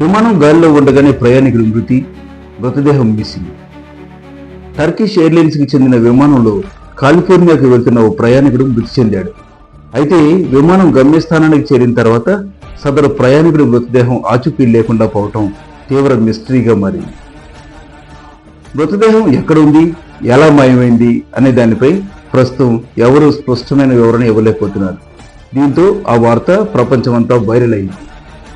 విమానం గాలిలో ఉండగానే ప్రయాణికుడి మృతి మృతదేహం మిస్సింగ్. టర్కిష్ ఎయిర్లైన్స్కి చెందిన విమానంలో కాలిఫోర్నియాకు వెళ్తున్న ఓ ప్రయాణికుడు మృతి చెందాడు. అయితే విమానం గమ్యస్థానానికి చేరిన తర్వాత సదరు ప్రయాణికుడి మృతదేహం ఆచూకీ లేకుండా పోవటం తీవ్ర మిస్టరీగా మారింది. మృతదేహం ఎక్కడుంది ఎలా మాయమైంది అనే దానిపై ప్రస్తుతం ఎవరూ స్పష్టమైన వివరణ ఇవ్వలేకపోతున్నారు. దీంతో ఆ వార్త ప్రపంచమంతా వైరల్ అయింది.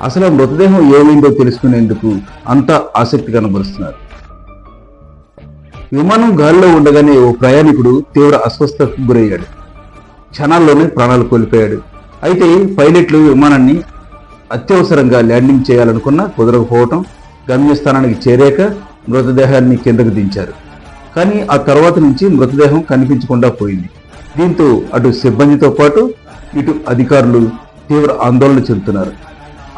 అసలు మృతదేహం ఏమైందో తెలుసుకునేందుకు అంత ఆసక్తి కనబరుస్తున్నారు. విమానం గాలిలో ఉండగానే ఓ ప్రయాణికుడు తీవ్ర అస్వస్థతకు గురయ్యాడు. క్షణాల్లోనే ప్రాణాలు కోల్పోయాడు. అయితే పైలట్లు విమానాన్ని అత్యవసరంగా ల్యాండింగ్ చేయాలనుకున్నా కుదరకపోవటం గమ్యస్థానానికి చేరాక మృతదేహాన్ని కిందకు దించారు. కానీ ఆ తర్వాత నుంచి మృతదేహం కనిపించకుండా పోయింది. దీంతో అటు సిబ్బందితో పాటు ఇటు అధికారులు తీవ్ర ఆందోళన చెందుతున్నారు.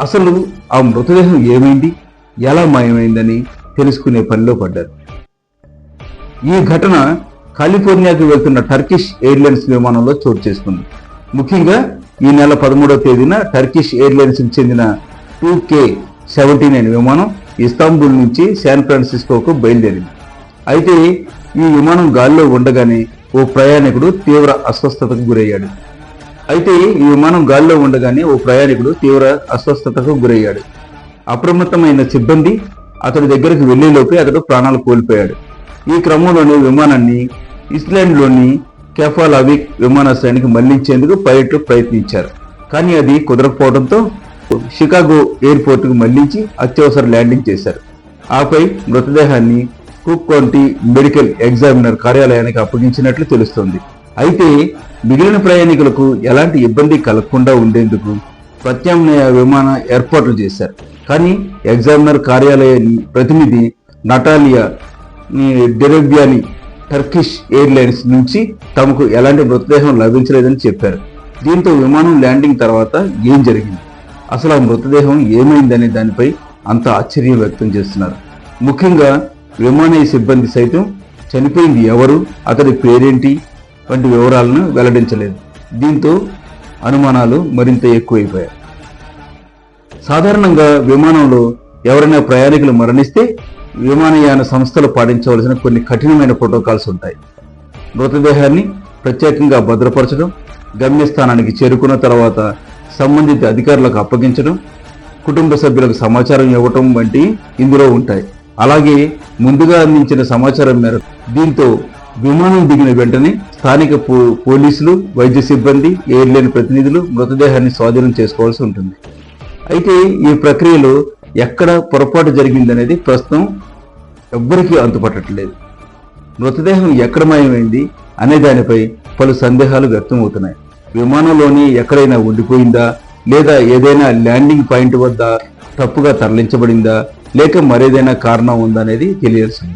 అసలు ఆ మృతదేహం ఏమైంది? ఎలా మాయమైందని తెలుసుకునే పనిలో పడ్డారు. ఈ ఘటన కాలిఫోర్నియాకి వెళ్తున్న టర్కిష్ ఎయిర్లైన్స్ విమానంలో చోటు చేసుకుంది. ముఖ్యంగా ఈ నెల పదమూడవ తేదీన టర్కిష్ ఎయిర్లైన్స్కి చెందిన టూ కే సెవెంటీ నైన్ విమానం ఇస్తాంబుల్ నుంచి శాన్ ఫ్రాన్సిస్కోకు బయలుదేరింది. అయితే ఈ విమానం గాలిలో ఉండగానే ఓ ప్రయాణికుడు తీవ్ర అస్వస్థతకు గురయ్యాడు. అయితే ఈ విమానం గాలిలో ఉండగానే ఓ ప్రయాణికుడు తీవ్ర అస్వస్థతకు గురయ్యాడు. అప్రమత్తమైన సిబ్బంది అతడి దగ్గరకు వెళ్ళేలోపే అతడు ప్రాణాలు కోల్పోయాడు. ఈ క్రమంలోనే విమానాన్ని ఇస్లాండ్లోని కెఫాలవిక్ విమానాశ్రయానికి మళ్ళించేందుకు పైలట్లు ప్రయత్నించారు. కానీ అది కుదరకపోవడంతో షికాగో ఎయిర్పోర్ట్కు మళ్ళించి అత్యవసర ల్యాండింగ్ చేశారు. ఆపై మృతదేహాన్ని కుక్ కౌంటీ మెడికల్ ఎగ్జామినర్ కార్యాలయానికి అప్పగించినట్లు తెలుస్తోంది. అయితే మిగిలిన ప్రయాణికులకు ఎలాంటి ఇబ్బంది కలగకుండా ఉండేందుకు ప్రత్యామ్నాయ విమాన ఏర్పాట్లు చేశారు. కానీ ఎగ్జామినర్ కార్యాలయ ప్రతినిధి నటాలియా డెరెబియాని టర్కిష్ ఎయిర్లైన్స్ నుంచి తమకు ఎలాంటి మృతదేహం లభించలేదని చెప్పారు. దీంతో విమానం ల్యాండింగ్ తర్వాత ఏం జరిగింది? అసలు ఆ మృతదేహం ఏమైందనే దానిపై అంత ఆశ్చర్యం వ్యక్తం చేస్తున్నారు. ముఖ్యంగా విమానయ సిబ్బంది సైతం చనిపోయింది ఎవరు అతడి పేరేంటి వంటి వివరాలను వెల్లడించలేదు. దీంతో అనుమానాలు మరింత ఎక్కువైపోయాయి. సాధారణంగా విమానంలో ఎవరైనా ప్రయాణికులు మరణిస్తే విమానయాన సంస్థలు పాటించవలసిన కొన్ని కఠినమైన ప్రోటోకాల్స్ ఉంటాయి. మృతదేహాన్ని ప్రత్యేకంగా భద్రపరచడం గమ్యస్థానానికి చేరుకున్న తర్వాత సంబంధిత అధికారులకు అప్పగించడం కుటుంబ సభ్యులకు సమాచారం ఇవ్వటం వంటివి ఇందులో ఉంటాయి. అలాగే ముందుగా అందించిన సమాచారం మేరకు దీంతో విమానం దిగిన వెంటనే స్థానిక పో- పోలీసులు వైద్య సిబ్బంది ఎయిర్లైన్ ప్రతినిధులు మృతదేహాన్ని స్వాధీనం చేసుకోవాల్సి ఉంటుంది. అయితే ఈ ప్రక్రియలో ఎక్కడ పొరపాటు జరిగిందనేది ప్రస్తుతం ఎవ్వరికీ అంతుపట్టట్లేదు. మృతదేహం ఎక్కడ మాయమైంది అనే దానిపై పలు సందేహాలు వ్యక్తమవుతున్నాయి. విమానంలోని ఎక్కడైనా ఉండిపోయిందా? లేదా ఏదైనా ల్యాండింగ్ పాయింట్ వద్ద తప్పుగా తరలించబడిందా? లేక మరేదైనా కారణం ఉందా అనేది తెలియాల్సింది